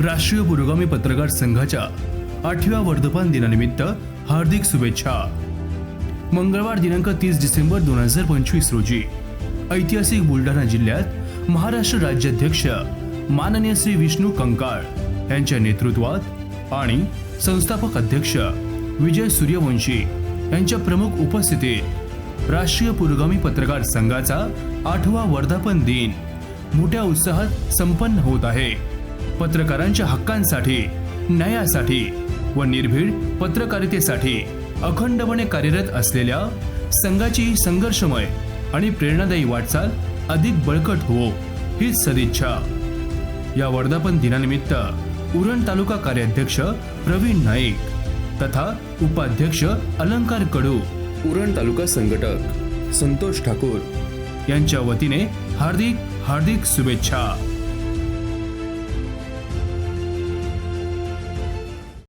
राष्ट्रीय पुरोगामी पत्रकार संघाच्या आठव्या वर्धमान दिनानिमित्त हार्दिक शुभेच्छा. मंगळवार दिनांक तीस डिसेंबर दोन हजार पंचवीस रोजी ऐतिहासिक बुलढाणा जिल्ह्यात महाराष्ट्र राज्याध्यक्ष माननीय श्री विष्णू कंकाळ यांच्या नेतृत्वात आणि संस्थापक अध्यक्ष विजय सूर्यवंशी यांच्या प्रमुख उपस्थितीत राष्ट्रीय पुरोगामी पत्रकार संघाचा आठवा वर्धापन दिन मोठ्या उत्साहात संपन्न होत आहे. पत्रकारांच्या हक्कांसाठी न्यायासाठी व निर्भीड पत्रकारितेसाठी अखंडपणे कार्यरत असलेल्या संघाची संघर्षमय आणि प्रेरणादायी वाटचाल अधिक बळकट हो हीच सदिच्छा. या वर्धापन दिनानिमित्त उरण तालुका कार्याध्यक्ष प्रवीण नाईक तथा उपाध्यक्ष अलंकार कडू उरण तालुका संघटक संतोष ठाकूर यांच्या वतीने हार्दिक हार्दिक शुभेच्छा.